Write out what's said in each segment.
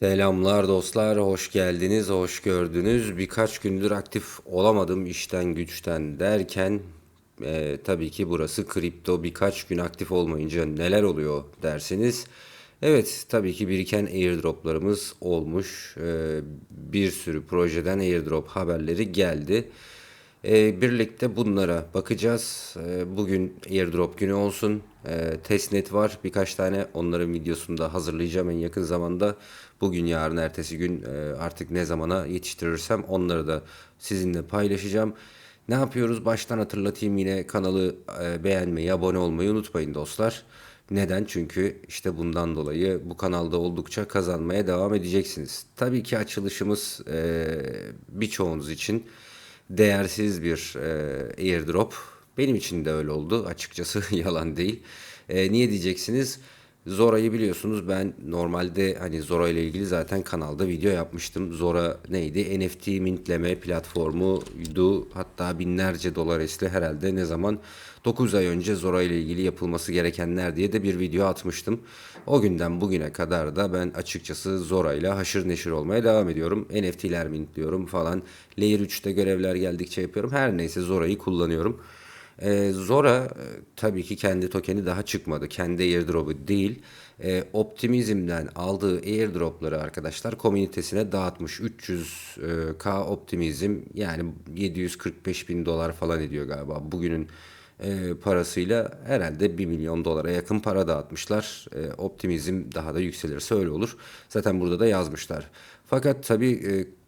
Selamlar dostlar, hoş geldiniz, hoş gördünüz. Birkaç gündür aktif olamadım işten güçten derken e, tabii ki burası kripto birkaç gün aktif olmayınca neler oluyor dersiniz. Evet, tabii ki biriken airdroplarımız olmuş. E, bir sürü projeden airdrop haberleri geldi. Ee, birlikte bunlara bakacağız. Ee, bugün airdrop günü olsun. Ee, testnet var. Birkaç tane onların videosunu da hazırlayacağım en yakın zamanda. Bugün, yarın, ertesi gün e, artık ne zamana yetiştirirsem onları da sizinle paylaşacağım. Ne yapıyoruz? Baştan hatırlatayım yine kanalı e, beğenmeyi, abone olmayı unutmayın dostlar. Neden? Çünkü işte bundan dolayı bu kanalda oldukça kazanmaya devam edeceksiniz. Tabii ki açılışımız e, birçoğunuz için değersiz bir e, airdrop. Benim için de öyle oldu açıkçası yalan değil. E, niye diyeceksiniz? Zora'yı biliyorsunuz ben normalde hani Zora ile ilgili zaten kanalda video yapmıştım. Zora neydi? NFT mintleme platformuydu. Hatta binlerce dolar esli herhalde ne zaman 9 ay önce Zora ile ilgili yapılması gerekenler diye de bir video atmıştım. O günden bugüne kadar da ben açıkçası Zora ile haşır neşir olmaya devam ediyorum. NFT'ler mintliyorum falan. Layer 3'te görevler geldikçe yapıyorum. Her neyse Zora'yı kullanıyorum. Ee, Zora e, tabii ki kendi tokeni daha çıkmadı. Kendi airdrop'u değil. Ee, Optimizm'den aldığı airdrop'ları arkadaşlar komünitesine dağıtmış. 300k Optimizm yani 745 bin dolar falan ediyor galiba. Bugünün e, parasıyla herhalde 1 milyon dolara yakın para dağıtmışlar. E, Optimizm daha da yükselirse öyle olur. Zaten burada da yazmışlar. Fakat tabii e,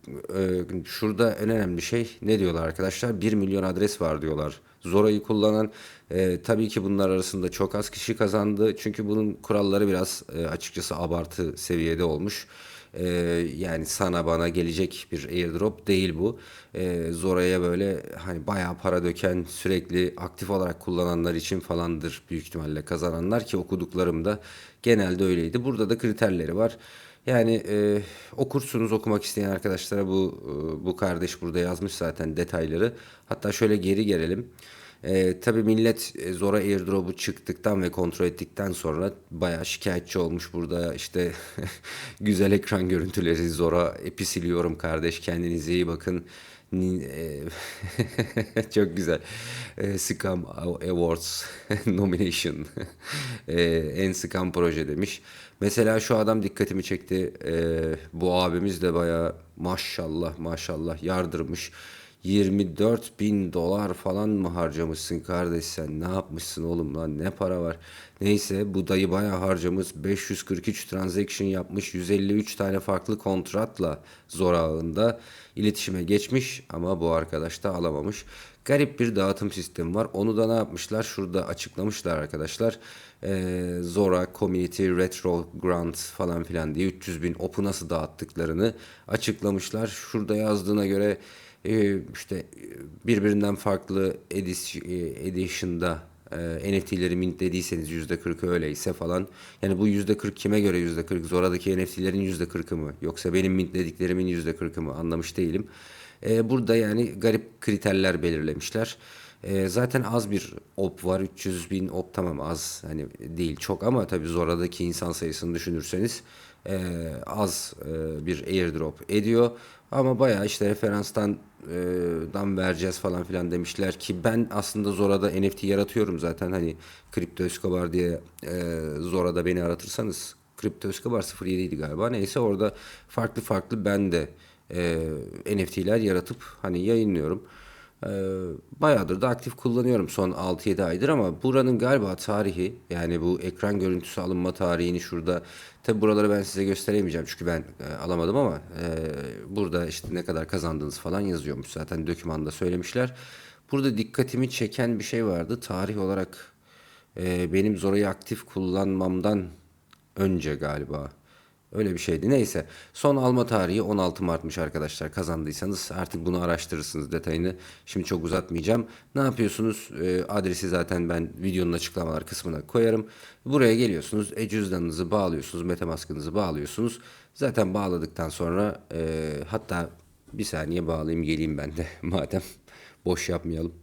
e, şurada en önemli şey ne diyorlar arkadaşlar? 1 milyon adres var diyorlar. Zora'yı kullanan e, tabii ki bunlar arasında çok az kişi kazandı. Çünkü bunun kuralları biraz e, açıkçası abartı seviyede olmuş. E, yani sana bana gelecek bir airdrop değil bu. E, Zora'ya böyle hani bayağı para döken sürekli aktif olarak kullananlar için falandır büyük ihtimalle kazananlar ki okuduklarımda genelde öyleydi. Burada da kriterleri var. Yani e, okursunuz okumak isteyen arkadaşlara bu e, bu kardeş burada yazmış zaten detayları. Hatta şöyle geri gelelim. E, tabii millet e, Zora airdrop'u çıktıktan ve kontrol ettikten sonra bayağı şikayetçi olmuş burada. İşte güzel ekran görüntüleri Zora epi siliyorum kardeş kendinize iyi bakın. E, Çok güzel. E, Scam Awards nomination. E, en scam proje demiş. Mesela şu adam dikkatimi çekti. E, bu abimiz de bayağı maşallah maşallah yardırmış. 24 bin dolar falan mı harcamışsın kardeş sen? Ne yapmışsın oğlum lan? Ne para var? Neyse bu dayı bayağı harcamış. 543 transaction yapmış. 153 tane farklı kontratla zor ağında iletişime geçmiş ama bu arkadaş da alamamış. Garip bir dağıtım sistemi var. Onu da ne yapmışlar? Şurada açıklamışlar arkadaşlar. Ee, Zora, Community, Retro Grant falan filan diye 300 bin opu nasıl dağıttıklarını açıklamışlar. Şurada yazdığına göre işte birbirinden farklı e, edition'da e, NFT'leri mintlediyseniz %40'ı öyleyse falan. Yani bu %40 kime göre %40? Zora'daki NFT'lerin %40'ı mı? Yoksa benim mintlediklerimin %40'ı mı? Anlamış değilim. E, burada yani garip kriterler belirlemişler. E, zaten az bir op var. 300 bin op tamam az hani değil çok ama tabii Zora'daki insan sayısını düşünürseniz e, az e, bir airdrop ediyor. Ama bayağı işte referanstan e, dan vereceğiz falan filan demişler ki ben aslında Zora'da NFT yaratıyorum zaten hani Kripto Escobar diye e, Zora'da beni aratırsanız Kripto Escobar 07 idi galiba neyse orada farklı farklı ben de e, NFT'ler yaratıp hani yayınlıyorum. Ee, bayağıdır da aktif kullanıyorum son 6-7 aydır ama buranın galiba tarihi yani bu ekran görüntüsü alınma tarihini şurada tabi buraları ben size gösteremeyeceğim çünkü ben e, alamadım ama e, burada işte ne kadar kazandığınız falan yazıyormuş zaten dokümanda söylemişler. Burada dikkatimi çeken bir şey vardı tarih olarak e, benim Zora'yı aktif kullanmamdan önce galiba. Öyle bir şeydi. Neyse. Son alma tarihi 16 Mart'mış arkadaşlar. Kazandıysanız artık bunu araştırırsınız detayını. Şimdi çok uzatmayacağım. Ne yapıyorsunuz? Ee, adresi zaten ben videonun açıklamalar kısmına koyarım. Buraya geliyorsunuz. E cüzdanınızı bağlıyorsunuz. Metamask'ınızı bağlıyorsunuz. Zaten bağladıktan sonra e, hatta bir saniye bağlayayım geleyim ben de madem boş yapmayalım.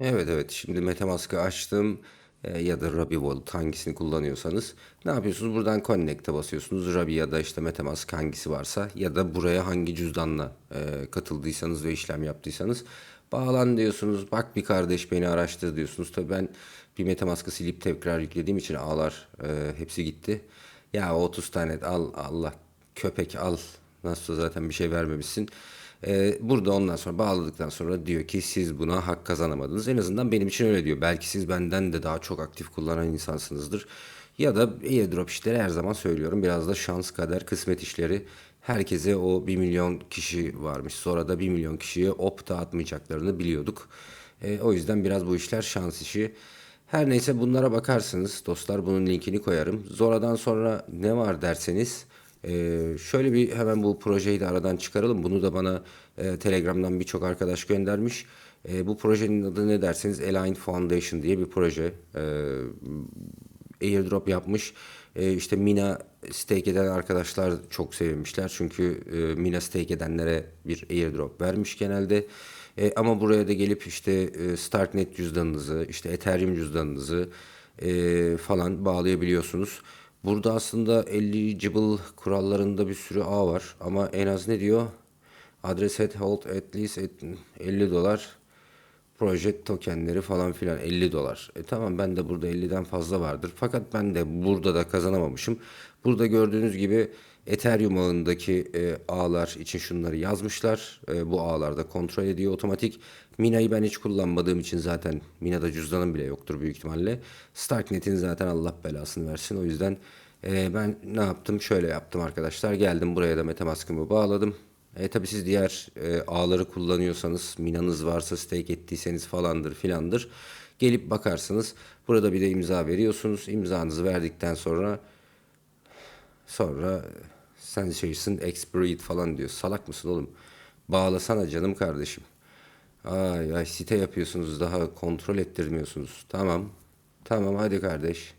Evet evet şimdi MetaMask'ı açtım. E, ya da Ruby Wallet hangisini kullanıyorsanız ne yapıyorsunuz? Buradan Connect'e basıyorsunuz. Ruby ya da işte MetaMask hangisi varsa ya da buraya hangi cüzdanla e, katıldıysanız ve işlem yaptıysanız bağlan diyorsunuz. Bak bir kardeş beni araştır diyorsunuz. Tabii ben bir MetaMask'ı silip tekrar yüklediğim için ağlar e, hepsi gitti. Ya 30 tane al Allah köpek al. Nasıl zaten bir şey vermemişsin. Ee, burada ondan sonra bağladıktan sonra diyor ki siz buna hak kazanamadınız. En azından benim için öyle diyor. Belki siz benden de daha çok aktif kullanan insansınızdır. Ya da airdrop işleri her zaman söylüyorum. Biraz da şans, kader, kısmet işleri. Herkese o 1 milyon kişi varmış. Sonra da 1 milyon kişiye op dağıtmayacaklarını biliyorduk. Ee, o yüzden biraz bu işler şans işi. Her neyse bunlara bakarsınız dostlar. Bunun linkini koyarım. Zora'dan sonra ne var derseniz ee, şöyle bir hemen bu projeyi de aradan çıkaralım. Bunu da bana e, Telegram'dan birçok arkadaş göndermiş. E, bu projenin adı ne derseniz Align Foundation diye bir proje. E, airdrop yapmış. E, işte Mina stake eden arkadaşlar çok sevmişler. Çünkü e, Mina stake edenlere bir airdrop vermiş genelde. E, ama buraya da gelip işte e, Starknet cüzdanınızı, işte Ethereum cüzdanınızı e, falan bağlayabiliyorsunuz. Burada aslında eligible kurallarında bir sürü A var ama en az ne diyor? Adres at hold at least 50 dolar proje tokenleri falan filan 50 dolar. E tamam ben de burada 50'den fazla vardır. Fakat ben de burada da kazanamamışım. Burada gördüğünüz gibi Ethereum ağındaki e, ağlar için şunları yazmışlar. E, bu ağlarda kontrol ediyor otomatik. Mina'yı ben hiç kullanmadığım için zaten Mina'da cüzdanım bile yoktur büyük ihtimalle. Starknet'in zaten Allah belasını versin. O yüzden e, ben ne yaptım? Şöyle yaptım arkadaşlar. Geldim buraya da Metamask'ımı bağladım. E, tabii siz diğer e, ağları kullanıyorsanız, minanız varsa stake ettiyseniz falandır filandır. Gelip bakarsınız. Burada bir de imza veriyorsunuz. İmzanızı verdikten sonra sonra sen şeysin expired falan diyor. Salak mısın oğlum? Bağlasana canım kardeşim. Ay ay site yapıyorsunuz daha kontrol ettirmiyorsunuz. Tamam. Tamam hadi kardeş.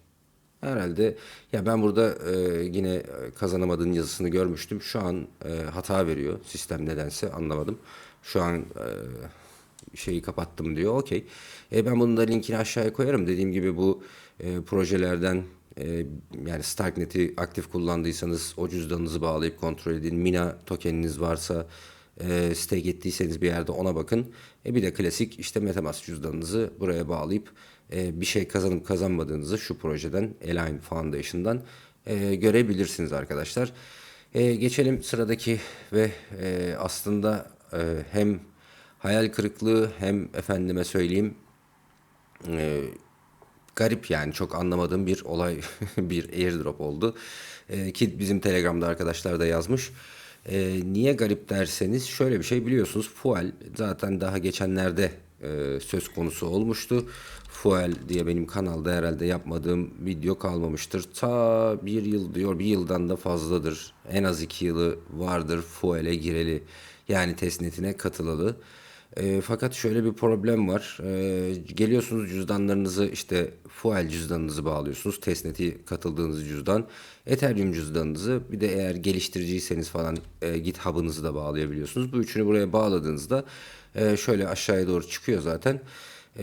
Herhalde ya ben burada e, yine kazanamadığın yazısını görmüştüm. Şu an e, hata veriyor sistem nedense anlamadım. Şu an e, şeyi kapattım diyor. Okey. E, ben bunun da linkini aşağıya koyarım. Dediğim gibi bu e, projelerden e, yani Starknet'i aktif kullandıysanız o cüzdanınızı bağlayıp kontrol edin. Mina tokeniniz varsa e, stake ettiyseniz bir yerde ona bakın. E, bir de klasik işte Metamask cüzdanınızı buraya bağlayıp e, bir şey kazanıp kazanmadığınızı şu projeden Align Foundation'dan e, görebilirsiniz arkadaşlar. E, geçelim sıradaki ve e, aslında e, hem hayal kırıklığı hem efendime söyleyeyim e, garip yani çok anlamadığım bir olay bir airdrop oldu. E, ki bizim Telegram'da arkadaşlar da yazmış. E, niye garip derseniz şöyle bir şey biliyorsunuz. Fuel zaten daha geçenlerde e, söz konusu olmuştu. Fuel diye benim kanalda herhalde yapmadığım video kalmamıştır. Ta bir yıl diyor bir yıldan da fazladır. En az iki yılı vardır Fuel'e gireli. Yani testnetine katılalı. E, fakat şöyle bir problem var. E, geliyorsunuz cüzdanlarınızı işte Fuel cüzdanınızı bağlıyorsunuz. Testnet'i katıldığınız cüzdan. Ethereum cüzdanınızı bir de eğer geliştiriciyseniz falan e, GitHub'ınızı da bağlayabiliyorsunuz. Bu üçünü buraya bağladığınızda e, şöyle aşağıya doğru çıkıyor zaten.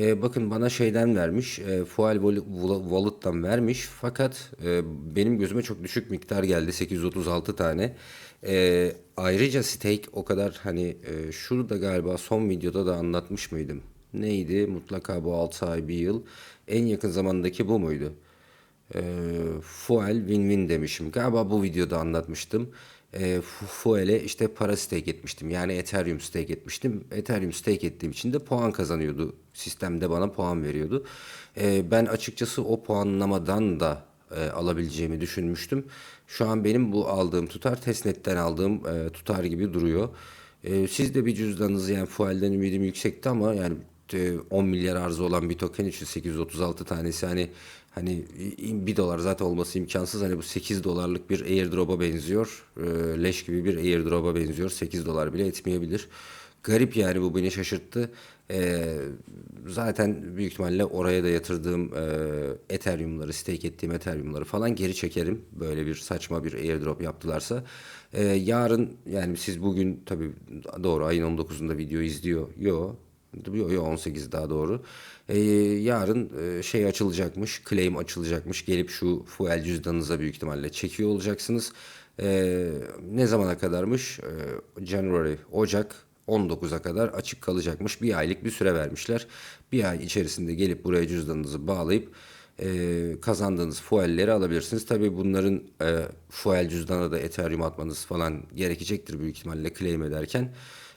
E, bakın bana şeyden vermiş. E, Fuel Wallet'tan vermiş. Fakat e, benim gözüme çok düşük miktar geldi. 836 tane. E, ayrıca stake o kadar hani e, şurada galiba son videoda da anlatmış mıydım? Neydi? Mutlaka bu 6 ay bir yıl. En yakın zamandaki bu muydu? E, fuel win-win demişim. Galiba bu videoda anlatmıştım. E, Fuel'e işte para stake etmiştim. Yani Ethereum stake etmiştim. Ethereum stake ettiğim için de puan kazanıyordu. Sistemde bana puan veriyordu. E, ben açıkçası o puanlamadan da e, alabileceğimi düşünmüştüm. Şu an benim bu aldığım tutar testnetten aldığım e, tutar gibi duruyor. E, siz de bir cüzdanınızı yani Fuel'den ümidim yüksekti ama yani 10 milyar arzı olan bir token için 836 tanesi hani hani 1 dolar zaten olması imkansız. Hani bu 8 dolarlık bir airdrop'a benziyor. Leş gibi bir airdrop'a benziyor. 8 dolar bile etmeyebilir. Garip yani bu beni şaşırttı. Ee, zaten büyük ihtimalle oraya da yatırdığım e, Ethereum'ları, stake ettiğim Ethereum'ları falan geri çekerim. Böyle bir saçma bir airdrop yaptılarsa. Ee, yarın yani siz bugün tabii doğru ayın 19'unda video izliyor. Yo Yok yok 18 daha doğru. Ee, yarın e, şey açılacakmış. Claim açılacakmış. Gelip şu fuel cüzdanınıza büyük ihtimalle çekiyor olacaksınız. Ee, ne zamana kadarmış? Ee, January, Ocak 19'a kadar açık kalacakmış. Bir aylık bir süre vermişler. Bir ay içerisinde gelip buraya cüzdanınızı bağlayıp e, kazandığınız fuelleri alabilirsiniz. Tabii bunların e, fuel cüzdana da Ethereum atmanız falan gerekecektir büyük ihtimalle claim ederken.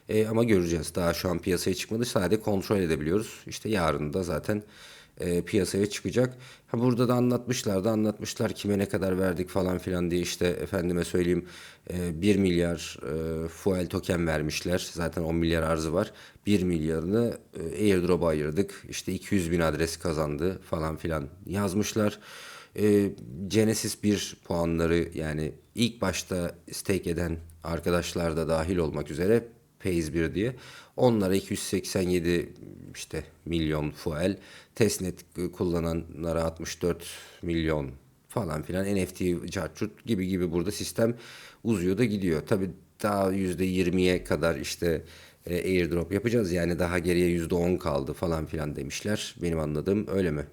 E, ama göreceğiz. Daha şu an piyasaya çıkmadı. Sadece kontrol edebiliyoruz. İşte yarın da zaten e, piyasaya çıkacak. Ha burada da anlatmışlar da anlatmışlar kime ne kadar verdik falan filan diye işte efendime söyleyeyim e, 1 milyar e, fuel token vermişler. Zaten 10 milyar arzı var. 1 milyarını e, airdrop'a ayırdık. İşte 200 bin adres kazandı falan filan yazmışlar. E, Genesis 1 puanları yani ilk başta stake eden arkadaşlar da dahil olmak üzere Phase 1 diye. Onlara 287 işte milyon fuel. Testnet kullananlara 64 milyon falan filan NFT cartçut gibi gibi burada sistem uzuyor da gidiyor. Tabi daha %20'ye kadar işte e, airdrop yapacağız. Yani daha geriye %10 kaldı falan filan demişler. Benim anladığım öyle mi?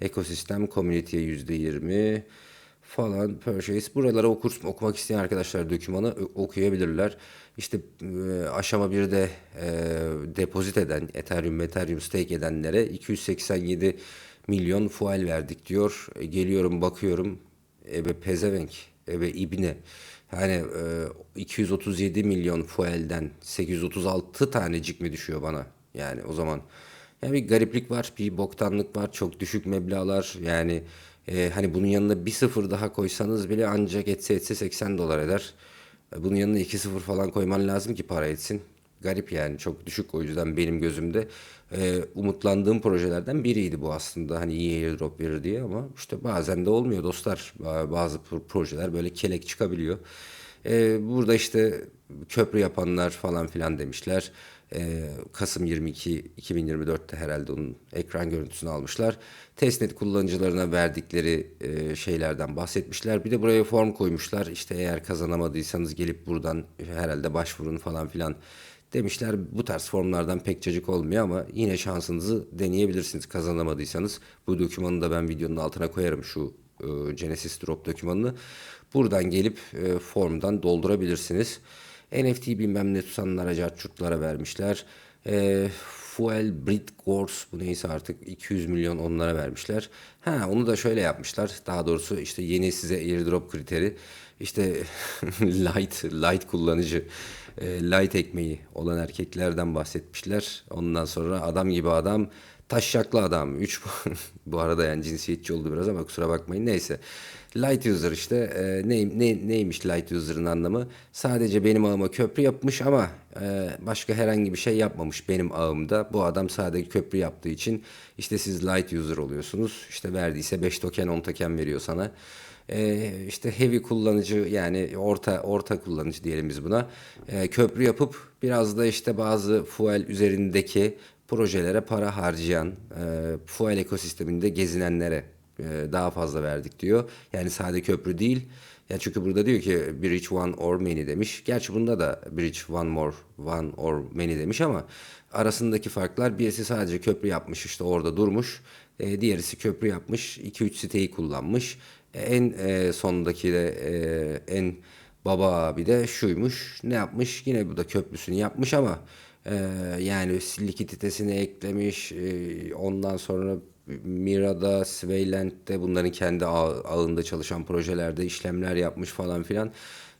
Ekosistem community'ye %20 falan purchase. Buralara okur, okumak isteyen arkadaşlar dokümanı okuyabilirler. İşte e, aşama 1'de e, depozit eden, Ethereum, Ethereum stake edenlere 287 milyon fuel verdik diyor. E, geliyorum bakıyorum. Ebe pezevenk, ebe ibne. Yani e, 237 milyon fuelden 836 tanecik mi düşüyor bana? Yani o zaman yani bir gariplik var, bir boktanlık var, çok düşük meblağlar. Yani e, hani bunun yanına bir sıfır daha koysanız bile ancak etse etse 80 dolar eder. E, bunun yanına 2 sıfır falan koyman lazım ki para etsin. Garip yani çok düşük o yüzden benim gözümde e, umutlandığım projelerden biriydi bu aslında hani iyi airdrop verir diye ama işte bazen de olmuyor dostlar bazı projeler böyle kelek çıkabiliyor. E, burada işte köprü yapanlar falan filan demişler. Ee, Kasım 22 2024'te herhalde onun ekran görüntüsünü almışlar. Testnet kullanıcılarına verdikleri e, şeylerden bahsetmişler. Bir de buraya form koymuşlar. İşte eğer kazanamadıysanız gelip buradan herhalde başvurun falan filan demişler. Bu tarz formlardan pek çocuk olmuyor ama yine şansınızı deneyebilirsiniz kazanamadıysanız. Bu dokümanı da ben videonun altına koyarım şu e, Genesis Drop dokümanını. Buradan gelip e, formdan doldurabilirsiniz. NFT bilmem ne tutanlara, cartçurtlara vermişler. E, Fuel Brit Gors bu neyse artık 200 milyon onlara vermişler. Ha onu da şöyle yapmışlar. Daha doğrusu işte yeni size airdrop kriteri işte light light kullanıcı e, light ekmeği olan erkeklerden bahsetmişler. Ondan sonra adam gibi adam taşşaklı adam. 3 bu arada yani cinsiyetçi oldu biraz ama kusura bakmayın. Neyse. Light user işte e, ne, ne, neymiş light user'ın anlamı? Sadece benim ağıma köprü yapmış ama e, başka herhangi bir şey yapmamış benim ağımda. Bu adam sadece köprü yaptığı için işte siz light user oluyorsunuz. İşte verdiyse 5 token 10 token veriyor sana. E, işte heavy kullanıcı yani orta orta kullanıcı diyelim biz buna. E, köprü yapıp biraz da işte bazı fuel üzerindeki projelere para harcayan, e, fuel ekosisteminde gezinenlere daha fazla verdik diyor. Yani sadece köprü değil. Yani çünkü burada diyor ki bridge one or many demiş. Gerçi bunda da bridge one more, one or many demiş ama arasındaki farklar birisi sadece köprü yapmış işte orada durmuş. E, diğerisi köprü yapmış, 2-3 siteyi kullanmış. E, en e, sondaki de e, en baba abi de şuymuş. Ne yapmış? Yine bu da köprüsünü yapmış ama e, yani likiditesini eklemiş. E, ondan sonra Mira'da, Swayland'de bunların kendi ağ, ağında çalışan projelerde işlemler yapmış falan filan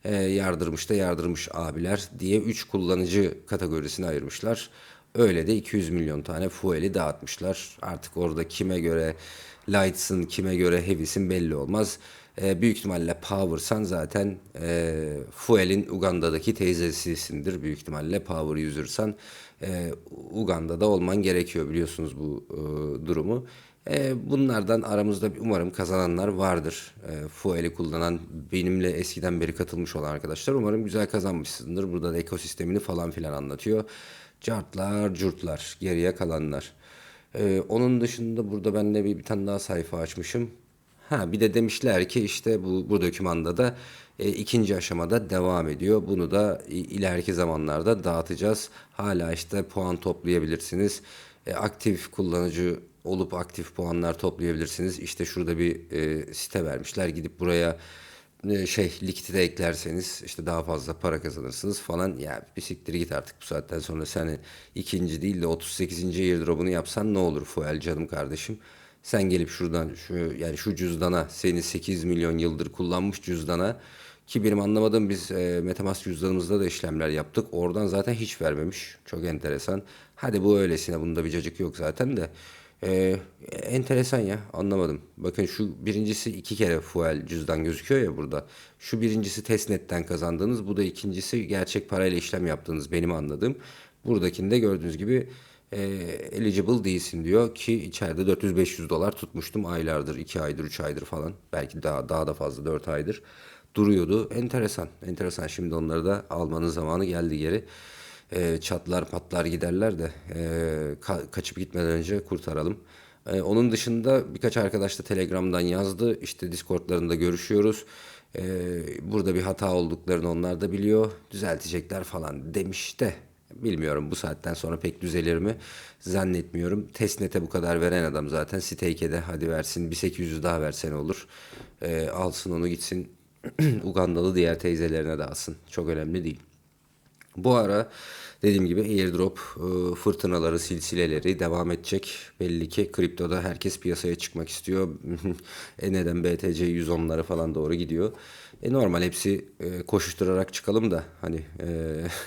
e, yardırmış da yardırmış abiler diye 3 kullanıcı kategorisine ayırmışlar. Öyle de 200 milyon tane fuel'i dağıtmışlar. Artık orada kime göre lights'ın kime göre heavy'sin belli olmaz. E, büyük ihtimalle Power'san zaten e, Fuel'in Uganda'daki teyzesisindir. Büyük ihtimalle Power user'san e, Uganda'da olman gerekiyor biliyorsunuz bu e, durumu. E, bunlardan aramızda umarım kazananlar vardır. E, Fuel'i kullanan benimle eskiden beri katılmış olan arkadaşlar umarım güzel kazanmışsındır. Burada da ekosistemini falan filan anlatıyor. Cartlar, curtlar, geriye kalanlar. Ee, onun dışında burada ben de bir, bir tane daha sayfa açmışım. Ha bir de demişler ki işte bu bu dokümanda da e, ikinci aşamada devam ediyor. Bunu da ileriki zamanlarda dağıtacağız. Hala işte puan toplayabilirsiniz. E, aktif kullanıcı olup aktif puanlar toplayabilirsiniz. İşte şurada bir e, site vermişler. Gidip buraya e, şey likiti eklerseniz işte daha fazla para kazanırsınız falan. Ya bir siktir git artık bu saatten sonra sen ikinci değil de 38. airdrop'unu yapsan ne olur Fuel canım kardeşim. Sen gelip şuradan şu yani şu cüzdana seni 8 milyon yıldır kullanmış cüzdana ki benim anlamadığım biz e, Metamask cüzdanımızda da işlemler yaptık. Oradan zaten hiç vermemiş. Çok enteresan. Hadi bu öylesine bunda bir cacık yok zaten de. E, enteresan ya anlamadım. Bakın şu birincisi iki kere fuel cüzdan gözüküyor ya burada. Şu birincisi testnetten kazandığınız. Bu da ikincisi gerçek parayla işlem yaptığınız benim anladığım. Buradakinde gördüğünüz gibi e, eligible değilsin diyor ki içeride 400-500 dolar tutmuştum aylardır, 2 aydır, 3 aydır falan. Belki daha daha da fazla 4 aydır duruyordu. Enteresan, enteresan. Şimdi onları da almanın zamanı geldi geri. E, çatlar patlar giderler de e, ka- kaçıp gitmeden önce kurtaralım. E, onun dışında birkaç arkadaş da Telegram'dan yazdı. İşte Discord'larında görüşüyoruz. E, burada bir hata olduklarını onlar da biliyor. Düzeltecekler falan demiş de Bilmiyorum bu saatten sonra pek düzelir mi? Zannetmiyorum. Testnet'e bu kadar veren adam zaten. Stake'e hadi versin. Bir 800 daha versen olur. Ee, alsın onu gitsin. Ugandalı diğer teyzelerine de alsın. Çok önemli değil. Bu ara dediğim gibi airdrop e, fırtınaları, silsileleri devam edecek. Belli ki kriptoda herkes piyasaya çıkmak istiyor. e neden BTC 110'lara falan doğru gidiyor. E normal hepsi e, koşuşturarak çıkalım da hani e,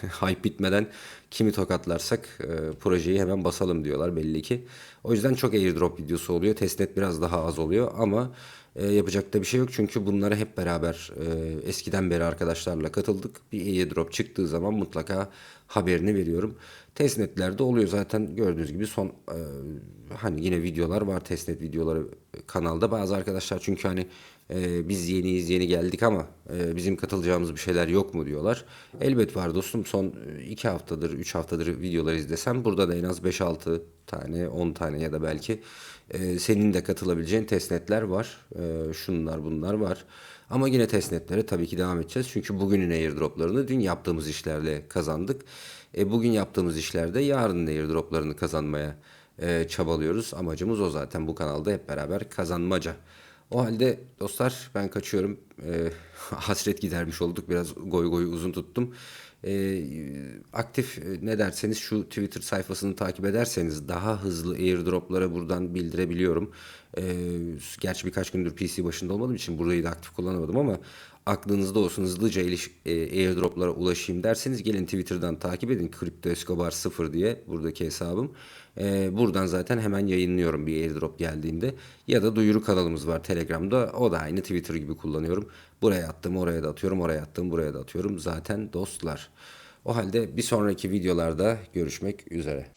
hype bitmeden kimi tokatlarsak e, projeyi hemen basalım diyorlar belli ki. O yüzden çok airdrop videosu oluyor. Testnet biraz daha az oluyor ama e, yapacak da bir şey yok çünkü bunlara hep beraber e, eskiden beri arkadaşlarla katıldık. Bir airdrop çıktığı zaman mutlaka haberini veriyorum. Testnetlerde oluyor zaten gördüğünüz gibi son e, hani yine videolar var testnet videoları kanalda. Bazı arkadaşlar çünkü hani e, biz yeniyiz yeni geldik ama e, bizim katılacağımız bir şeyler yok mu diyorlar. Elbet var dostum son 2 haftadır 3 haftadır videolar izlesem burada da en az 5-6 tane 10 tane ya da belki e, senin de katılabileceğin testnetler var. E, şunlar bunlar var. Ama yine testnetlere tabii ki devam edeceğiz. Çünkü bugünün airdroplarını dün yaptığımız işlerle kazandık. E, bugün yaptığımız işlerde yarının airdroplarını kazanmaya e, çabalıyoruz. Amacımız o zaten bu kanalda hep beraber kazanmaca. O halde dostlar ben kaçıyorum. E, hasret gidermiş olduk. Biraz goy goy uzun tuttum. E, aktif ne derseniz şu Twitter sayfasını takip ederseniz daha hızlı airdroplara buradan bildirebiliyorum. E, gerçi birkaç gündür PC başında olmadığım için burayı da aktif kullanamadım ama aklınızda olsun hızlıca iliş, e, airdroplara ulaşayım derseniz gelin Twitter'dan takip edin. Kripto Escobar 0 diye buradaki hesabım. E, buradan zaten hemen yayınlıyorum bir airdrop geldiğinde. Ya da duyuru kanalımız var Telegram'da. O da aynı Twitter gibi kullanıyorum. Buraya attım oraya da atıyorum. Oraya attım buraya da atıyorum. Zaten dostlar. O halde bir sonraki videolarda görüşmek üzere.